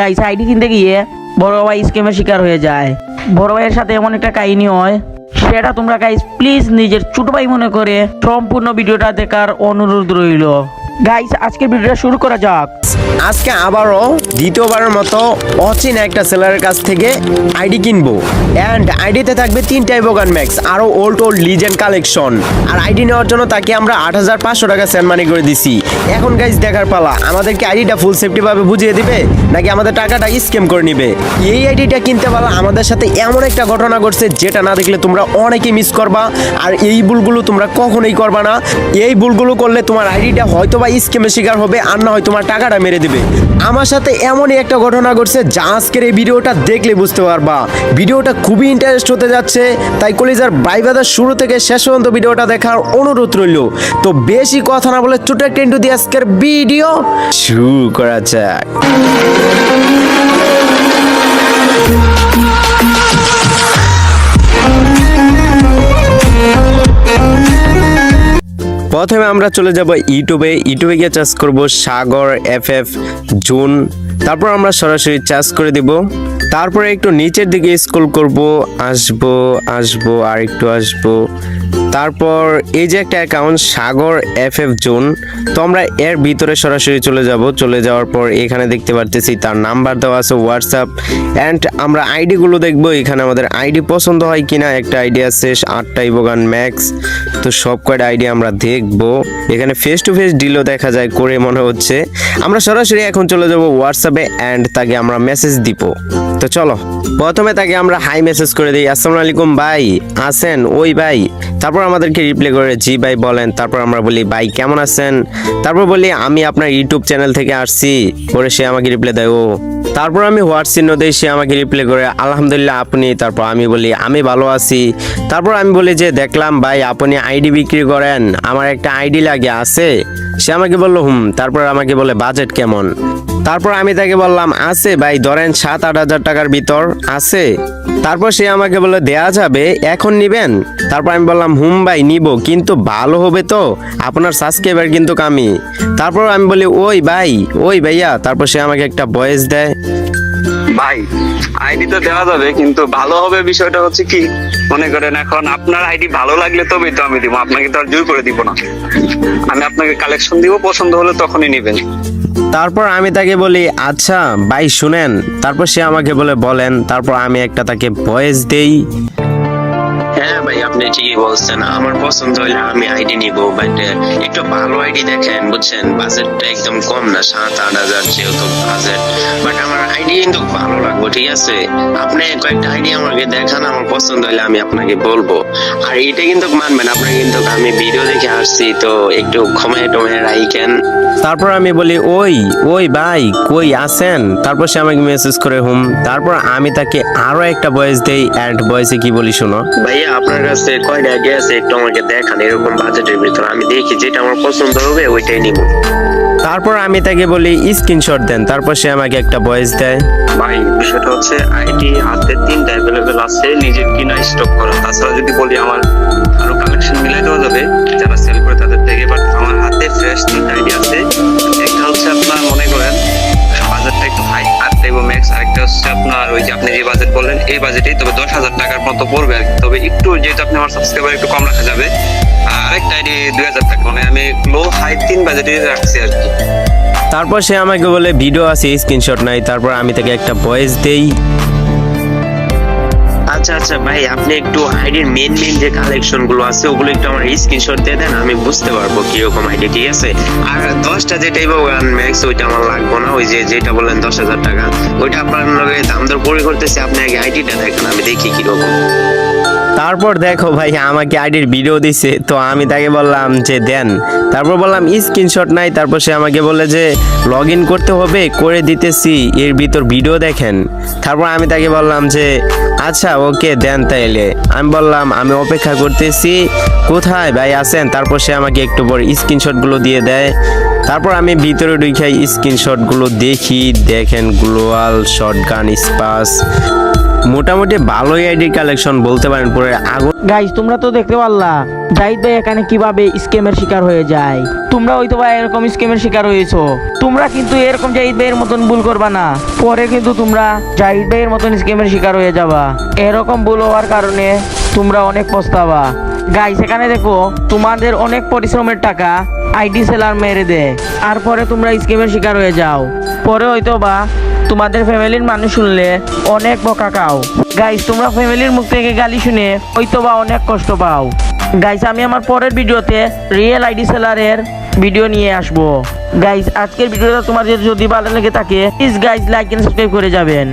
Guys ID কিনতে গিয়ে বড় ভাই স্কেমের শিকার হয়ে যায়। বড় ভাইয়ের সাথে এমন একটা কাহিনী হয়, সেটা তোমরা গাইস প্লিজ নিজের ছোট ভাই মনে করে সম্পূর্ণ ভিডিওটা দেখার অনুরোধ রইল। গাইস আজকের ভিডিওটা শুরু করা যাক। আজকে আবারও দ্বিতীয়বারের মতো অচেনা একটা সেলারের কাছ থেকে আইডি কিনবো। অ্যান্ড আইডিতে থাকবে তিনটা ইভোগান ম্যাক্স আরও ওল্ড ওল্ড লিজেন্ড কালেকশন আর আইডি নেওয়ার জন্য তাকে আমরা আট হাজার পাঁচশো টাকা সেন্ড মানি করে দিছি। এখন গাইজ দেখার পালা, আমাদেরকে আইডিটা ফুল সেফটি ভাবে বুঝিয়ে দিবে, নাকি আমাদের টাকাটা স্ক্যাম করে নিবে? এই আইডিটা কিনতে পারলে আমাদের সাথে এমন একটা ঘটনা ঘটছে, যেটা না দেখলে তোমরা অনেকেই মিস করবা। আর এই ভুলগুলো তোমরা কখনোই করবা না। এই ভুলগুলো করলে তোমার আইডিটা হয়তো বা স্ক্যামের শিকার হবে আর না হয় তোমার টাকাটা মেরে দেবে। আমার সাথে এমনই একটা ঘটনা ঘটছে যা আজকের এই ভিডিওটা দেখলে বুঝতে পারবা। ভিডিওটা খুবই ইন্টারেস্ট হতে যাচ্ছে, তাই কলিজার বাইবাদার শুরু থেকে শেষ পর্যন্ত ভিডিওটা দেখার অনুরোধ রইল। তো বেশি কথা না বলে ছোট একটা ইন্টু দিয়ে আজকের ভিডিও শুরু করা যাক। প্রথমে আমরা চলে যাব ইউটিউবে। ইউটিউবে গিয়ে চার্জ করব সাগর এফ এফ জুন। তারপর আমরা সরাসরি চার্জ করে দিব। তারপরে একটু নিচের দিকে স্কুল করব, আসব আসব আর একটু আসব। তারপর এই যে একটা account Sagar F F zone তো আমরা এর ভিতরে সরাসরি চলে যাব। চলে যাওয়ার পর এখানে দেখতে পারতেছি তার নাম্বার দেওয়া আছে হোয়াটসঅ্যাপ অ্যান্ড আমরা আইডিগুলো দেখব। এখানে আমাদের আইডি পছন্দ হয় কিনা, একটা আইডি আছে, আটটা ইবোগান ম্যাক্স তো সব কয়টা আইডি আমরা দেখব। এখানে ফেস টু ফেস ডিলও দেখা যায় করে মনে হচ্ছে। আমরা সরাসরি এখন চলে যাব হোয়াটসঅ্যাপে অ্যান্ড তাকে আমরা মেসেজ দিব। তো চলো, প্রথমে তাকে আমরা হাই মেসেজ করে দিই, আসসালামু আলাইকুম ভাই, আছেন? ওই ভাই, তারপর আমাদেরকে রিপ্লাই করে, জি ভাই বলেন। তারপর আমরা বলি, ভাই, কেমন আছেন? তারপর বলি, আমি আপনার ইউটিউব চ্যানেল থেকে আসছি। করে সে আমাকে রিপ্লাই দেয়, ও। তারপর আমি হোয়াট চিহ্ন দিয়ে সে আমাকে রিপ্লাই করে, আলহামদুলিল্লাহ, আপনি। তারপর আমি বলি, আমি ভালো আছি। তারপর আমি বলি যে, দেখলাম ভাই, আপনি আইডি বিক্রি করেন। আমার একটা আইডি লাগে, আছে? সে আমাকে বলল, হুম, তারপর আমাকে বলে, বাজেট কেমন? তারপর আমি তাকে বললাম, আছে ভাই, ধরেন সাত আট হাজার টাকার ভিতর আছে। তারপর সে আমাকে বলে দেয়া যাবে, এখন নিবেন? তারপর আমি বললাম, হুম ভাই, নিব, কিন্তু ভালো হবে তো, আপনার সাবস্ক্রাইবার কিন্তু আমি তারপর আমি বলি, ওই ভাই, ওই ভাইয়া। তারপর সে আমাকে একটা ভয়েস দেয়। ভাই আইডি তো দেওয়া যাবে, কিন্তু ভালো হবে বিষয়টা হচ্ছে কি? মনে করেন এখন আপনার আইডি ভালো লাগলে তবেই তো আমি দিব, আপনাকে তো আর জোর করে দিব না। আমি আপনাকে কালেকশন দিব, পছন্দ হলে তখনই নেবেন। তারপর আমি তাকে বলি আচ্ছা ভাই, শুনেন। তারপর সে আমাকে বলে, বলেন। তারপর আমি একটা তাকে ভয়েস দেই। হ্যাঁ ভাই আপনি ঠিকই বলছেন। আমার পছন্দ হলে আমি আইডি নিব বাট একটু ভালো আইডি দেখেন বুঝছেন? বাজেটটা একদম কম না সাত আট হাজার যেহেতু বাজেট বাট আমার আইডি কিন্তু ভালো লাগবে ঠিক আছে? আপনি কয়েকটা আইডি আমাকে দেখান আমার পছন্দ হলে আমি আপনাকে বলব। আর এটা কিন্তু মানবেন আপনাকে কিন্তু আমি ভিডিও দেখে আসছি তো একটু ক্ষমায় টমায় রাইকেন তারপর আমি বলি ওই ওই ভাই কই আছেন? তারপর সে আমাকে মেসেজ করে হুম। তারপর আমি তাকে আরও একটা বয়স দেই অ্যান্ড ভয়েসে কি বলি শোনো? ভাইয়া আপনার কাছে কয়টা আছে একটু আমাকে দেখান এরকম বাজেটের ভিতরে। আমি দেখি যেটা আমার পছন্দ হবে ওইটাই নিব। তারপর আমি তাকে বলি স্ক্রিনশট দেন। তারপর সে আমাকে একটা ভয়েস দেয়। ভাই বিষয়টা হচ্ছে আইটি হাতে তিনটা অ্যাভেলেবেল আছে নিজের কিনা স্টক করা। তাছাড়া যদি বলি আমার আরও কালেকশন মিলাই দেওয়া এই বাজেটেই তবে দশ হাজার টাকার মতো পড়বে আর তবে একটু যেহেতু আপনি আমার সাবস্ক্রাইবার একটু কম রাখা যাবে, আর আরেকটা আইডি দুই হাজার টাকা মানে আমি লো হাই তিন বাজেটে রাখছি আর কি। তারপর সে আমাকে বলে, ভিডিও আছে স্ক্রিনশট নাই। তারপর আমি তাকে একটা ভয়েস দেই। আচ্ছা আচ্ছা ভাই, আপনি একটু আইডির মেন মেন যে কালেকশনগুলো আছে, ওগুলো একটু আমার স্ক্রিনশট দিয়ে দেন, আমি বুঝতে পারব কীরকম আইডি ঠিক আছে? আর দশটা যেটাই গান ম্যাক্স ওইটা আমার লাগবে না, ওই যে যেটা বললেন দশ হাজার টাকা, ওইটা আপনার দাম দর পরে করতেছে, আপনি আগে আইডিটা দেখেন, আমি দেখি কীরকম। তারপর দেখো ভাই, আমাকে আইডির ভিডিও দিছে, তো আমি তাকে বললাম যে, দেন। তারপর বললাম, স্ক্রিনশট নাই। তারপর সে আমাকে বলে যে লগ ইন করতে হবে, করে দিতেছি, এর ভিতর ভিডিও দেখেন। তারপর আমি তাকে বললাম যে আচ্ছা ওকে, দেন তাইলে। আমি বললাম, আমি অপেক্ষা করতেছি, কোথায় ভাই আছেন? তারপর সে আমাকে একটু পর স্ক্রিনশটগুলো দিয়ে দেয়। তারপর আমি ভিতরে ঢুকাই স্ক্রিনশটগুলো দেখি, দেখেন, গ্লোয়াল শর্টগান স্পাস মোটামুটি ভালোই আইডি কালেকশন বলতে পারেন, পরে আগুন গাইস তোমরা তো দেখতে পারলা জাহিদ ভাই এখানে কীভাবে স্ক্যামের শিকার হয়ে যায়। তোমরা হয়তো ভাই এরকম স্ক্যামের শিকার হয়েছো। তোমরা কিন্তু এরকম জাহিদ ভাইয়ের মতন ভুল করবা না। পরে কিন্তু তোমরা জাহিদ ভাইয়ের মতন স্ক্যামের শিকার হয়ে যাবা। এরকম ভুল হওয়ার কারণে তোমরা অনেক পস্তাবা। গাইস এখানে দেখো, তোমাদের অনেক পরিশ্রমের টাকা আইডি সেলার মেরে দেয়। আর পরে তোমরা স্কিমের শিকার হয়ে যাও। পরে হয়তো বা তোমাদের ফ্যামিলির মানুষ শুনলে অনেক বকা খাও। গাইস তোমরা ফ্যামিলির মুখ থেকে গালি শুনে হয়তো বা অনেক কষ্ট পাও। গাইস আমি আমার পরের ভিডিওতে রিয়েল আইডি সেলারের ভিডিও নিয়ে আসব। গাইস আজকের ভিডিওটা তোমাদের যদি ভালো লেগে থাকে please guys like and subscribe করে যাবেন।